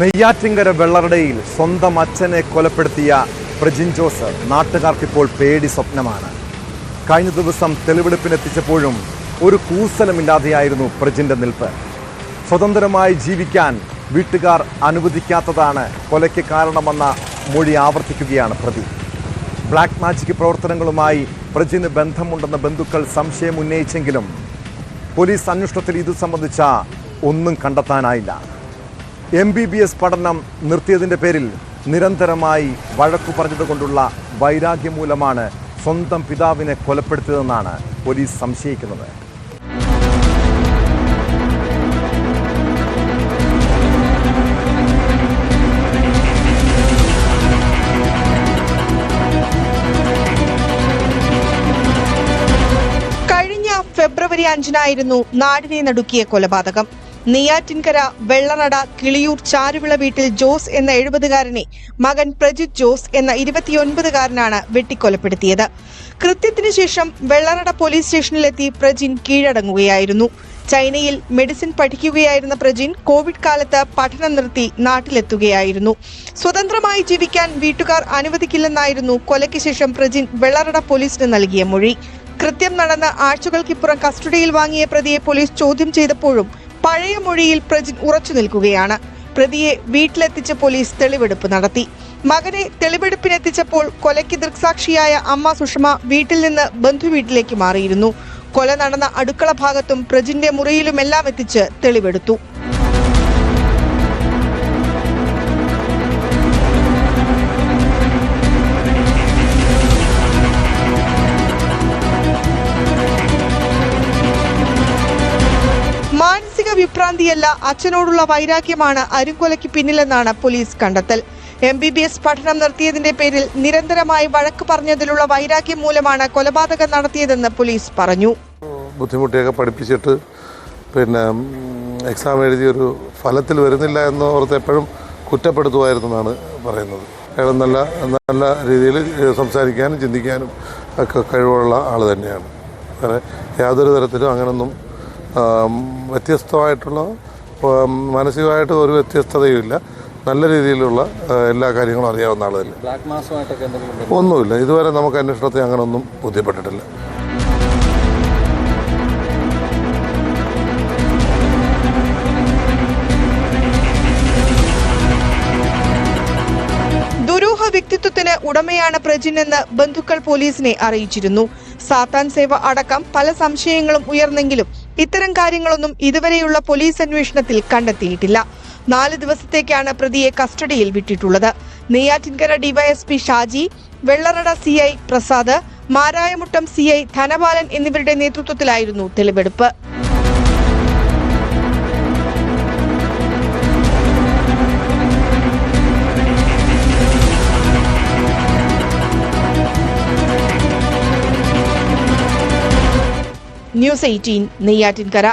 നെയ്യാറ്റിങ്കര വെള്ളറടയിൽ സ്വന്തം അച്ഛനെ കൊലപ്പെടുത്തിയ പ്രജിൻ ജോസ് നാട്ടുകാർക്കിപ്പോൾ പേടി സ്വപ്നമാണ്. കഴിഞ്ഞ ദിവസം തെളിവെടുപ്പിനെത്തിച്ചപ്പോഴും ഒരു കൂസലമില്ലാതെയായിരുന്നു പ്രജിന്റെ നിൽപ്പ്. സ്വതന്ത്രമായി ജീവിക്കാൻ വീട്ടുകാർ അനുവദിക്കാത്തതാണ് കൊലയ്ക്ക് കാരണമെന്ന മൊഴി ആവർത്തിക്കുകയാണ് പ്രതി. ബ്ലാക്ക് മാജിക് പ്രവർത്തനങ്ങളുമായി പ്രജിന് ബന്ധമുണ്ടെന്ന ബന്ധുക്കൾ സംശയം ഉന്നയിച്ചെങ്കിലും പോലീസ് അന്വേഷണത്തിൽ ഇത് സംബന്ധിച്ച ഒന്നും കണ്ടെത്താനായില്ല. എം ബി ബി എസ് പഠനം നിർത്തിയതിന്റെ പേരിൽ നിരന്തരമായി വഴക്കു പറഞ്ഞതുകൊണ്ടുള്ള വൈരാഗ്യം മൂലമാണ് സ്വന്തം പിതാവിനെ കൊലപ്പെടുത്തിയതെന്നാണ് പോലീസ് സംശയിക്കുന്നത്. കഴിഞ്ഞ ഫെബ്രുവരി അഞ്ചിനായിരുന്നു നാടിനെ നടുക്കിയ കൊലപാതകം. നെയ്യാറ്റിൻകര വെള്ളനട കിളിയൂർ ചാരുവിള വീട്ടിൽ ജോസ് എന്ന എഴുപതുകാരനെ മകൻ പ്രജിത് ജോസ് എന്ന ഇരുപത്തിയൊൻപതുകാരനാണ് വെട്ടിക്കൊലപ്പെടുത്തിയത്. കൃത്യത്തിനു ശേഷം വെള്ളനട പോലീസ് സ്റ്റേഷനിലെത്തി പ്രജിൻ കീഴടങ്ങുകയായിരുന്നു. ചൈനയിൽ മെഡിസിൻ പഠിക്കുകയായിരുന്ന പ്രജിൻ കോവിഡ് കാലത്ത് പഠനം നിർത്തി നാട്ടിലെത്തുകയായിരുന്നു. സ്വതന്ത്രമായി ജീവിക്കാൻ വീട്ടുകാർ അനുവദിക്കില്ലെന്നായിരുന്നു കൊലയ്ക്ക് ശേഷം പ്രജിൻ വെള്ളറട പോലീസിന് നൽകിയ മൊഴി. കൃത്യം നടന്ന ആഴ്ചകൾക്കിപ്പുറം കസ്റ്റഡിയിൽ വാങ്ങിയ പ്രതിയെ പോലീസ് ചോദ്യം ചെയ്തപ്പോഴും പഴയ മൊഴിയിൽ പ്രജിൻ ഉറച്ചു നിൽക്കുകയാണ്. പ്രതിയെ വീട്ടിലെത്തിച്ച് പോലീസ് തെളിവെടുപ്പ് നടത്തി. മകനെ തെളിവെടുപ്പിനെത്തിച്ചപ്പോൾ കൊലയ്ക്ക് ദൃക്സാക്ഷിയായ അമ്മ സുഷമ വീട്ടിൽ നിന്ന് ബന്ധുവീട്ടിലേക്ക് മാറിയിരുന്നു. കൊല നടന്ന അടുക്കള ഭാഗത്തും പ്രജിന്റെ മുറിയിലുമെല്ലാം എത്തിച്ച് തെളിവെടുത്തു. വിഭ്രാന്തിയല്ല അച്ഛനോടുള്ള വൈരാഗ്യമാണ് അരുംകൊലയ്ക്ക് പിന്നിലെന്നാണ് പോലീസ് കണ്ടെത്തൽ. എം ബി ബി എസ് പഠനം നിർത്തിയതിന്റെ പേരിൽ നിരന്തരമായി വഴക്ക് പറഞ്ഞതിലുള്ള വൈരാഗ്യം മൂലമാണ് കൊലപാതകം നടത്തിയതെന്ന് പോലീസ് പറഞ്ഞു. ബുദ്ധിമുട്ടിയൊക്കെ പഠിപ്പിച്ചിട്ട് പിന്നെ എക്സാം എഴുതി ഒരു ഫലത്തിൽ വരുന്നില്ല എന്ന് ഓർത്ത് എപ്പോഴും കുറ്റപ്പെടുത്തുമായിരുന്നു എന്നാണ് പറയുന്നത്. അയാൾ നല്ല നല്ല രീതിയിൽ സംസാരിക്കാനും ചിന്തിക്കാനും ഒക്കെ കഴിവുള്ള ആൾ തന്നെയാണ്. യാതൊരു തരത്തിലും അങ്ങനൊന്നും വ്യത്യസ്തമായിട്ടുള്ള മാനസികമായിട്ട് ഒരു വ്യത്യസ്തതയുമില്ല. നല്ല രീതിയിലുള്ള എല്ലാ കാര്യങ്ങളും അറിയാവുന്ന ആൾ തന്നെ. ഒന്നുമില്ല. ഇതുവരെ നമുക്ക് അന്വേഷണത്തെ അങ്ങനെയൊന്നും ബോധ്യപ്പെട്ടിട്ടില്ല. ദുരൂഹ വ്യക്തിത്വത്തിന് ഉടമയാണ് പ്രജിൻ എന്ന് ബന്ധുക്കൾ പോലീസിനെ അറിയിച്ചിരുന്നു. സാത്താൻ സേവ അടക്കം പല സംശയങ്ങളും ഉയർന്നെങ്കിലും ഇത്തരം കാര്യങ്ങളൊന്നും ഇതുവരെയുള്ള പോലീസ് അന്വേഷണത്തിൽ കണ്ടെത്തിയിട്ടില്ല. നാല് ദിവസത്തേക്കാണ് പ്രതിയെ കസ്റ്റഡിയിൽ വിട്ടിട്ടുള്ളത്. Neyyattinkara DYSP Shaji Vellarada C I Prasad Marayamuttom C I Dhanapalan എന്നിവരുടെ നേതൃത്വത്തിലായിരുന്നു തെളിവെടുപ്പ്. News eighteen Neyyattinkara